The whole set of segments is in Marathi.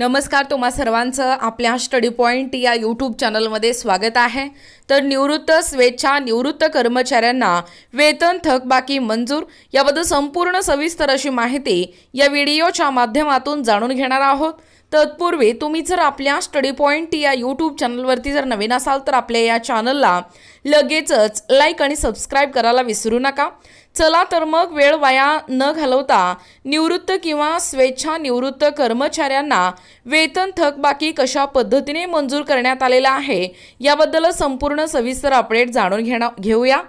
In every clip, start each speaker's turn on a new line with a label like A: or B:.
A: नमस्कार तुम्हा सर्वांचं आपल्या स्टडी पॉईंट या यूट्यूब चॅनलमध्ये स्वागत आहे. तर निवृत्त स्वेच्छा निवृत्त कर्मचाऱ्यांना वेतन थकबाकी मंजूर याबद्दल संपूर्ण सविस्तर अशी माहिती या व्हिडिओच्या माध्यमातून जाणून घेणार आहोत. तत्पूर्वी तुम्ही जर आपल्या स्टडी पॉईंट या यूट्यूब चॅनलवरती जर नवीन असाल तर आपल्या या चॅनलला लगेचच लाईक आणि सबस्क्राईब करायला विसरू नका. चला तर मग वेळ वाया न घालवता निवृत्त किंवा स्वेच्छा निवृत्त कर्मचाऱ्यांना वेतन थकबाकी कशा पद्धतीने मंजूर करण्यात आलेला आहे याबद्दल संपूर्ण सविस्तर अपडेट जाणून घेणं घेऊया.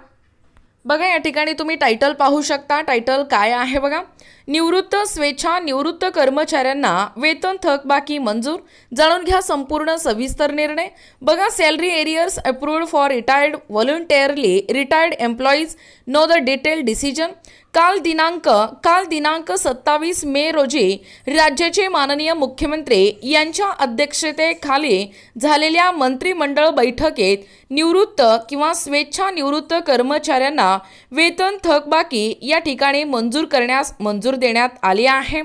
A: बघा या ठिकाणी तुम्ही टायटल पाहू शकता. टायटल काय आहे बघा? निवृत्त स्वेच्छा निवृत्त कर्मचाऱ्यांना वेतन थकबाकी मंजूर. जाणून घ्या संपूर्ण सविस्तर निर्णय. बघा salary arrears approved for retired voluntarily retired employees know the detail decision काल दिनांक काल दिनांक सत्तावीस मे रोजी राज्याचे माननीय मुख्यमंत्री यांच्या अध्यक्षतेखाली झालेल्या मंत्रिमंडळ बैठकीत निवृत्त किंवा स्वेच्छा निवृत्त कर्मचाऱ्यांना वेतन थकबाकी या ठिकाणी मंजूर करण्यास मंजूर देण्यात आली आहे.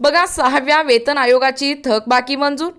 A: बघा सहाव्या वेतन आयोगाची थकबाकी मंजूर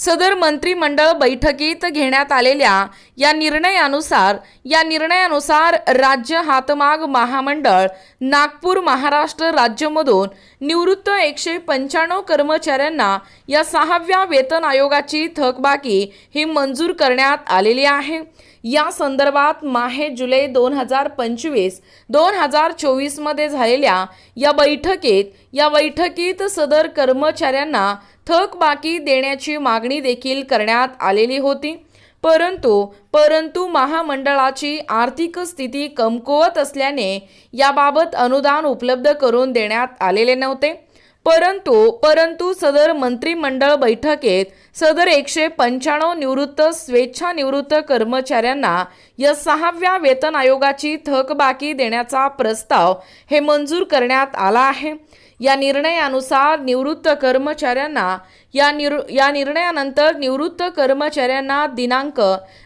A: सदर मंत्रिमंडळ बैठकीत घेण्यात आलेल्या या निर्णयानुसार या निर्णयानुसार राज्य हातमाग महामंडळ नागपूर महाराष्ट्र राज्यमधून निवृत्त एकशे पंच्याण्णव कर्मचाऱ्यांना या सहाव्या वेतन आयोगाची थकबाकी ही मंजूर करण्यात आलेली आहे. या संदर्भात माहे जुलै दोन हजार पंचवीस दोन हजार चोवीसमध्ये झालेल्या या बैठकीत या बैठकीत सदर कर्मचाऱ्यांना थकबाकी देण्याची मागणी देखील करण्यात आलेली होती. परंतु परंतु महामंडळाची आर्थिक स्थिती कमकुवत असल्याने याबाबत अनुदान उपलब्ध करून देण्यात आलेले नव्हते. परंतु परंतु सदर मंत्रिमंडळ बैठकीत सदर एकशे पंच्याण्णव निवृत्त स्वेच्छानिवृत्त कर्मचाऱ्यांना या सहाव्या वेतन आयोगाची थकबाकी देण्याचा प्रस्ताव हे मंजूर करण्यात आला आहे. या निर्णयानुसार निवृत्त कर्मचाऱ्यांना या निर या निर्णयानंतर निवृत्त कर्मचाऱ्यांना दिनांक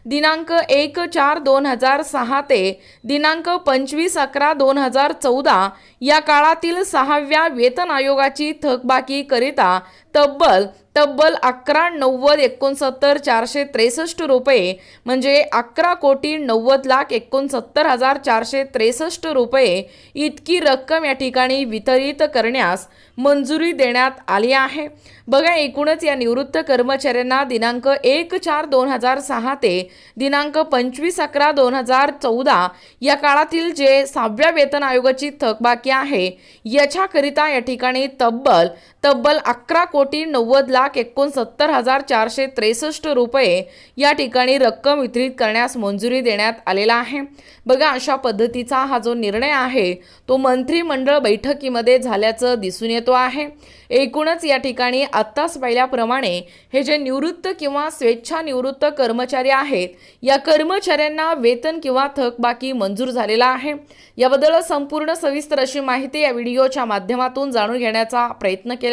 A: दिनांक एक चार दोन हजार सहा ते दिनांक पंचवीस अकरा दोन हजार चौदा या काळातील सहाव्या वेतन आयोगाची थकबाकी करिता तब्बल तब्बल अकरा नव्वद एकोणसत्तर चारशे त्रेसष्ट रुपये म्हणजे अकरा कोटी नव्वद लाख एकोणसत्तर हजार चारशे त्रेसष्ट रुपये इतकी रक्कम या ठिकाणी वितरित करण्यास मंजुरी देण्यात आली आहे. बघा एक एकूणच या निवृत्त कर्मचाऱ्यांना दिनांक एक चार दोन हजार सहा ते दिनांक पंचवीस अकरा दोन हजार चौदा या काळातील जे सहाव्या वेतन आयोगाची थकबाकी आहे याच्याकरिता या ठिकाणी तब्बल तब्बल अकरा कोटी नव्वद लाख एकोणसत्तर हजार चारशे त्रेसष्ट रुपये या ठिकाणी रक्कम वितरित करण्यास मंजुरी देण्यात आलेला आहे. बघा अशा पद्धतीचा हा जो निर्णय आहे तो मंत्रिमंडळ बैठकीमध्ये झाल्याचं दिसून येतो आहे. एकूणच या ठिकाणी आत्ताच पाहिल्याप्रमाणे हे जे निवृत्त किंवा स्वेच्छा निवृत्त कर्मचारी आहेत या कर्मचाऱ्यांना वेतन किंवा थकबाकी मंजूर झालेला आहे. याबद्दल संपूर्ण सविस्तर अशी माहिती या व्हिडिओच्या माध्यमातून जाणून घेण्याचा प्रयत्न केला